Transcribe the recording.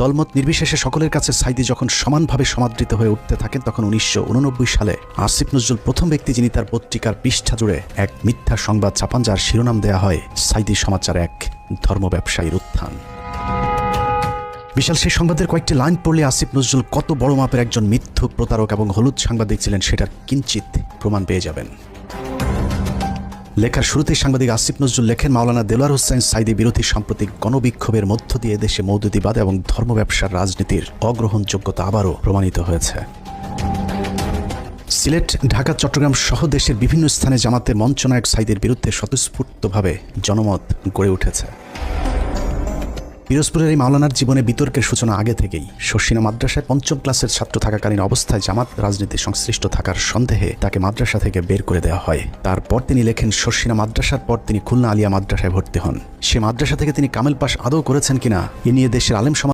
দলমত নির্বিশেষে সকলের কাছে সাইদি যখন সমানভাবে সমাদৃত হয়ে উঠতে থাকেন তখন উনিশশো উননব্বই সালে আসিফ নজরুল প্রথম ব্যক্তি যিনি তার পত্রিকার পৃষ্ঠা জুড়ে এক মিথ্যা সংবাদ ছাপান, যার শিরোনাম দেয়া হয় সাইদি সমাচার এক ধর্ম ব্যবসায়ীর উত্থান। বিশাল সেই সংবাদের কয়েকটি লাইন পড়লে আসিফ নজরুল কত বড় মাপের একজন মিথ্যুক প্রতারক এবং হলুদ সাংবাদিক ছিলেন, সেটার কিঞ্চিত প্রমাণ পেয়ে যাবেন। লেখার শুরুতেই সাংবাদিক আসিফ নজরুল লেখেন, মাওলানা দেলোয়ার হোসেন সাইদি বিরোধী সাম্প্রতিক গণবিক্ষোভের মধ্য দিয়ে দেশে মৌদুদিবাদ এবং ধর্ম ব্যবসার রাজনীতির অগ্রহণযোগ্যতা আবারও প্রমাণিত হয়েছে। সিলেট, ঢাকা, চট্টগ্রাম সহ দেশের বিভিন্ন স্থানে জামাতে মঞ্চনায়ক সাইদের বিরুদ্ধে স্বতঃস্ফূর্তভাবে জনমত গড়ে উঠেছে। পিরোজপুরের এই মাওলানার জীবনে বিতর্কের সূচনা আগে থেকেই। শর্ষিনা মাদ্রাসায় পঞ্চম ক্লাসের ছাত্র থাকাকালীন অবস্থায় জামাত রাজনীতি সংশ্লিষ্ট থাকার সন্দেহে তাকে মাদ্রাসা থেকে বের করে দেওয়া হয়। তারপর তিনি লেখেন শর্ষিনা মাদ্রাসার পর তিনি খুলনা আলিয়া মাদ্রাসায় ভর্তি হন। সে মাদ্রাসা থেকে তিনি কামেল পাশ আদৌ করেছেন কিনা, এ নিয়ে দেশের আলেম সমাজ